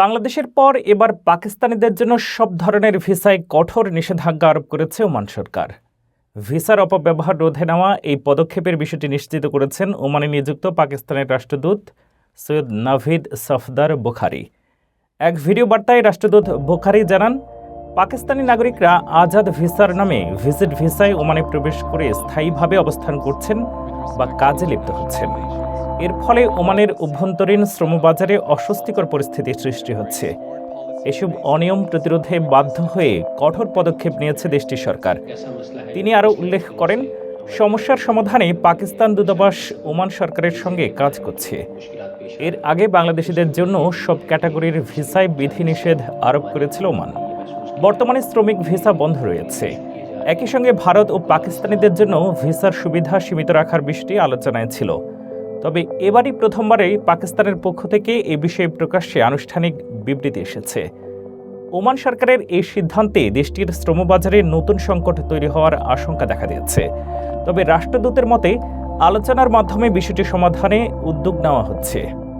বাংলাদেশের পর এবার পাকিস্তানিদের জন্য সব ধরনের ভিসায় কঠোর নিষেধাজ্ঞা আরোপ করেছে ওমান সরকার। ভিসার অপব্যবহার রোধে নেওয়া এই পদক্ষেপের বিষয়টি নিশ্চিত করেছেন ওমানে নিযুক্ত পাকিস্তানের রাষ্ট্রদূত সৈয়দ নাভিদ সফদার বুখারি। এক ভিডিও বার্তায় রাষ্ট্রদূত বুখারি জানান, পাকিস্তানি নাগরিকরা আজাদ ভিসার নামে ভিজিট ভিসায় ওমানে প্রবেশ করে স্থায়ীভাবে অবস্থান করছেন বা কাজে লিপ্ত হচ্ছেন। এর ফলে ওমানের অভ্যন্তরীণ শ্রমবাজারে অস্বস্তিকর পরিস্থিতি সৃষ্টি হচ্ছে। এসব অনিয়ম প্রতিরোধে বাধ্য হয়ে কঠোর পদক্ষেপ নিয়েছে দেশটির সরকার। তিনি আরও উল্লেখ করেন, সমস্যার সমাধানে পাকিস্তান দূতাবাস ওমান সরকারের সঙ্গে কাজ করছে। এর আগে বাংলাদেশিদের জন্য সব ক্যাটাগরির ভিসায় বিধিনিষেধ আরোপ করেছিল ওমান। বর্তমানে শ্রমিক ভিসা বন্ধ রয়েছে। একই সঙ্গে ভারত ও পাকিস্তানিদের জন্য ভিসার সুবিধা সীমিত রাখার বিষয়টি আলোচনায় ছিল। তবে এবারই প্রথমবারেই পাকিস্তানের পক্ষ থেকে এ বিষয়ে প্রকাশ্যে আনুষ্ঠানিক বিবৃতি এসেছে। ওমান সরকারের এই সিদ্ধান্তে দেশটির শ্রমবাজারে নতুন সংকট তৈরি হওয়ার আশঙ্কা দেখা দিয়েছে। তবে রাষ্ট্রদূতের মতে, আলোচনার মাধ্যমে বিষয়টি সমাধানে উদ্যোগ নেওয়া হচ্ছে।